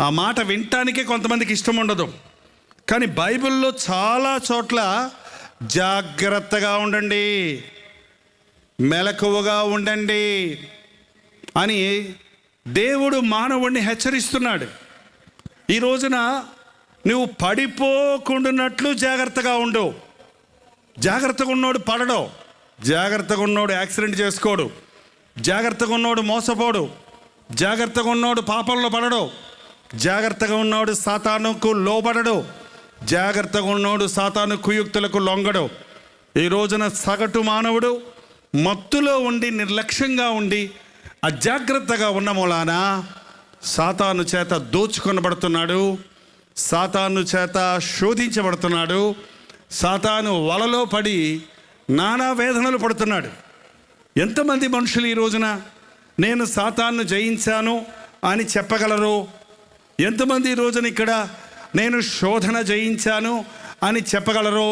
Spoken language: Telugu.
ఆ మాట వినటానికే కొంతమందికి ఇష్టం ఉండదు. కానీ బైబిల్లో చాలా చోట్ల జాగ్రత్తగా ఉండండి. మెలకువగా ఉండండి అని దేవుడు మానవుణ్ణి హెచ్చరిస్తున్నాడు. ఈ రోజున నువ్వు పడిపోకుండానట్లు జాగ్రత్తగా ఉండు. జాగ్రత్తగా ఉన్నోడు పడడు. జాగ్రత్తగా ఉన్నోడు యాక్సిడెంట్ చేసుకోడు. జాగ్రత్తగా ఉన్నోడు మోసపోడు. జాగ్రత్తగా ఉన్నోడు పాపంలో పడడు. జాగ్రత్తగా ఉన్నవాడు సాతానుకు లోబడడు. జాగ్రత్తగా ఉన్నవాడు సాతాను కుయుక్తులకు లొంగడు. ఈ రోజున సగటు మానవుడు మత్తులో ఉండి నిర్లక్ష్యంగా ఉండి అజాగ్రత్తగా ఉన్న మూలాన సాతాను చేత దోచుకొనబడుతున్నాడు. సాతాను చేత శోధించబడుతున్నాడు. సాతాను వలలో పడి నానా వేదనలు పడుతున్నాడు. ఎంతమంది మనుషులు ఈ రోజున నేను సాతాన్ను జయించాను అని చెప్పగలరు? ఎంతమంది ఈ రోజున ఇక్కడ నేను శోధన జయించాను అని చెప్పగలరో?